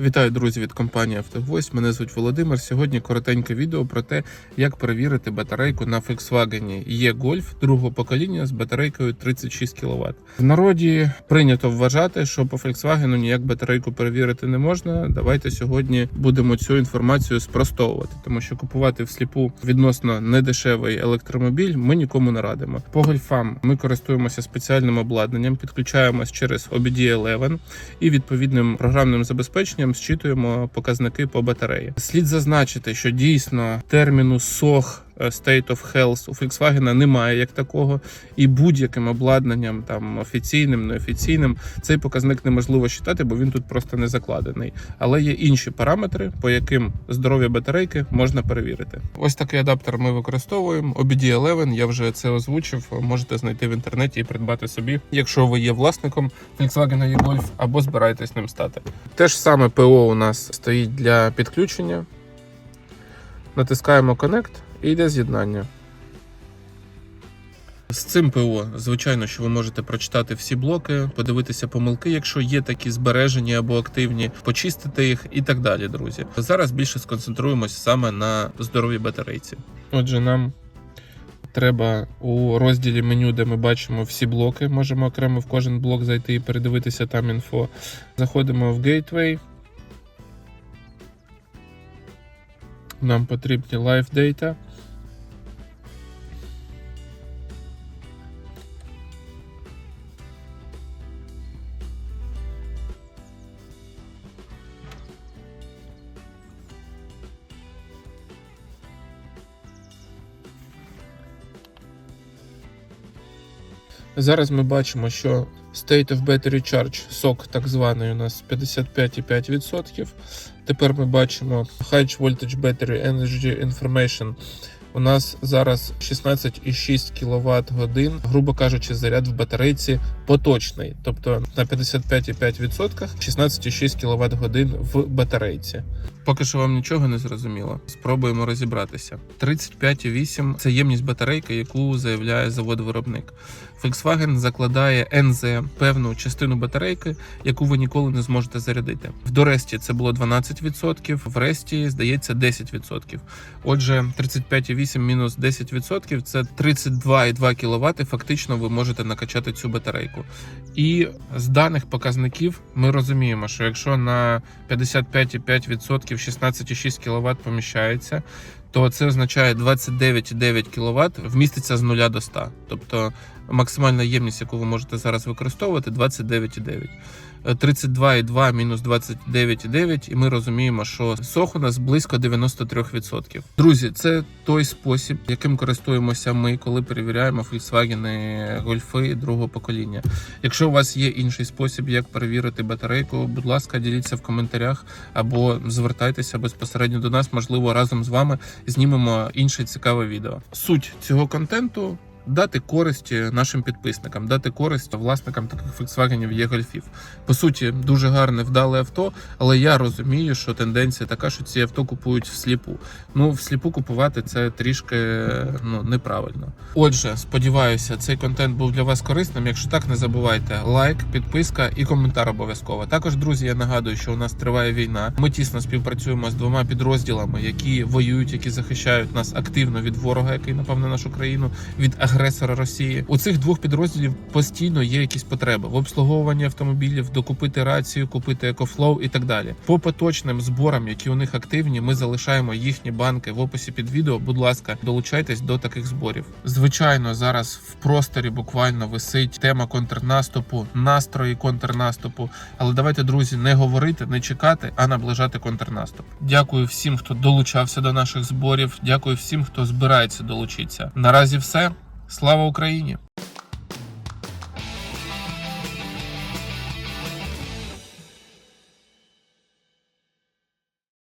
Вітаю, друзі, від компанії «Автогвоздь». Мене звуть Володимир. Сьогодні коротеньке відео про те, як перевірити батарейку на Volkswagen E-Golf другого покоління з батарейкою 36 кВт. В народі прийнято вважати, що по Volkswagen ніяк батарейку перевірити не можна. Давайте сьогодні будемо цю інформацію спростовувати, тому що купувати всліпу відносно недешевий електромобіль ми нікому не радимо. По гольфам ми користуємося спеціальним обладнанням, підключаємось через OBD11 і відповідним програмним забезпеченням зчитуємо показники по батареї. Слід зазначити, що дійсно терміну е, State of Health у Volkswagen немає як такого, і будь-яким обладнанням, там офіційним, неофіційним, цей показник неможливо считати, бо він тут просто не закладений. Але є інші параметри, по яким здоров'я батарейки можна перевірити. Ось такий адаптер ми використовуємо. OBD11, я вже це озвучив. Можете знайти в інтернеті і придбати собі, якщо ви є власником Volkswagen e-Golf або збираєтесь ним стати. Те ж саме ПО у нас стоїть для підключення. Натискаємо Connect і йде з'єднання. З цим ПО, звичайно, що ви можете прочитати всі блоки, подивитися помилки, якщо є такі збережені або активні, почистити їх і так далі, друзі. Зараз більше сконцентруємось саме на здоровій батарейці. Отже, нам треба у розділі меню, де ми бачимо всі блоки, можемо окремо в кожен блок зайти і передивитися там інфо. Заходимо в Gateway. Нам потрібні Live Data. Зараз ми бачимо, що State of Battery Charge, SOC так званий, у нас 55,5%. Тепер ми бачимо High Voltage Battery Energy Information. У нас зараз 16,6 кВт годин, грубо кажучи, заряд в батарейці поточний, тобто на 55,5% 16,6 кВт годин в батарейці. Поки що вам нічого не зрозуміло. Спробуємо розібратися. 35,8 – це ємність батарейки, яку заявляє завод-виробник. Volkswagen закладає НЗ певну частину батарейки, яку ви ніколи не зможете зарядити. В Доресті це було 12%, в Ресті, здається, 10%. Отже, 35,8 мінус 10% це 32,2 кВт. Фактично, ви можете накачати цю батарейку. І з даних показників ми розуміємо, що якщо на 55,5% 16,6 кВт поміщається, то це означає 29,9 кВт вміститься з 0 до 100. Тобто максимальна ємність, яку ви можете зараз використовувати, 29,9. 32,2 мінус 29,9, і ми розуміємо, що сох у нас близько 93%. Друзі, це той спосіб, яким користуємося ми, коли перевіряємо Volkswagen гольфи другого покоління. Якщо у вас є інший спосіб, як перевірити батарейку, будь ласка, діліться в коментарях або звертайтеся безпосередньо до нас. Можливо, разом з вами знімемо інше цікаве відео. Суть цього контенту. Дати користь нашим підписникам, дати користь власникам таких Volkswagen є гольфів. По суті, дуже гарне вдале авто, але я розумію, що тенденція така, що ці авто купують всліпу. Ну, всліпу купувати це трішки ну, неправильно. Отже, сподіваюся, цей контент був для вас корисним. Якщо так, не забувайте лайк, підписка і коментар обов'язково. Також, друзі, я нагадую, що у нас триває війна. Ми тісно співпрацюємо з двома підрозділами, які воюють, які захищають нас активно від ворога, який напав на нашу країну, від агресора Росії. У цих двох підрозділів постійно є якісь потреби в обслуговуванні автомобілів, докупити рацію, купити екофлоу і так далі. По поточним зборам, які у них активні, ми залишаємо їхні банки в описі під відео. Будь ласка, долучайтесь до таких зборів. Звичайно, зараз в просторі буквально висить тема контрнаступу, настрої контрнаступу. Але давайте, друзі, не говорити, не чекати, а наближати контрнаступ. Дякую всім, хто долучався до наших зборів. Дякую всім, хто збирається долучитися. Наразі все. Слава Україні!